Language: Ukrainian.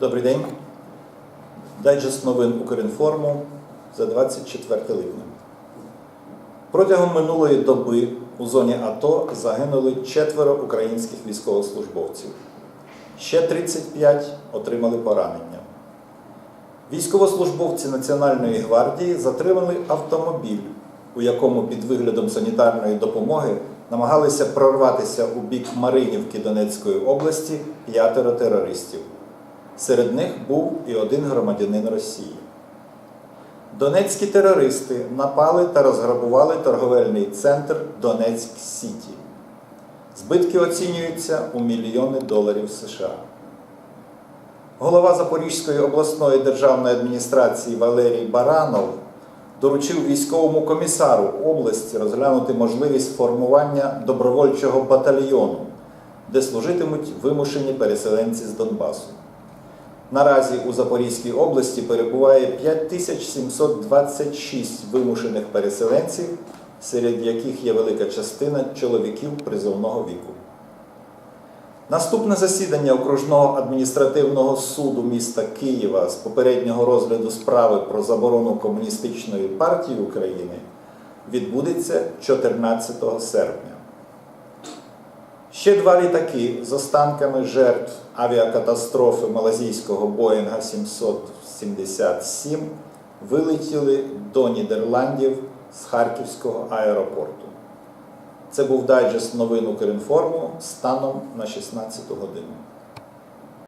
Добрий день. Дайджест новин Укрінформу за 24 липня. Протягом минулої доби у зоні АТО загинули четверо українських військовослужбовців. Ще 35 отримали поранення. Військовослужбовці Національної гвардії затримали автомобіль, у якому під виглядом санітарної допомоги намагалися прорватися у бік Маринівки Донецької області п'ятеро терористів. Серед них був і один громадянин Росії. Донецькі терористи напали та розграбували торговельний центр Донецьк Сіті. Збитки оцінюються у мільйони доларів США. Голова Запорізької обласної державної адміністрації Валерій Баранов доручив військовому комісару області розглянути можливість формування добровольчого батальйону, де служитимуть вимушені переселенці з Донбасу. Наразі у Запорізькій області перебуває 5726 вимушених переселенців, серед яких є велика частина чоловіків призовного віку. Наступне засідання окружного адміністративного суду міста Києва з попереднього розгляду справи про заборону комуністичної партії України відбудеться 14 серпня. Ще два літаки з останками жертв авіакатастрофи малазійського Боїнга 777 вилетіли до Нідерландів з Харківського аеропорту. Це був дайджест новин Укрінформу станом на 16 годину.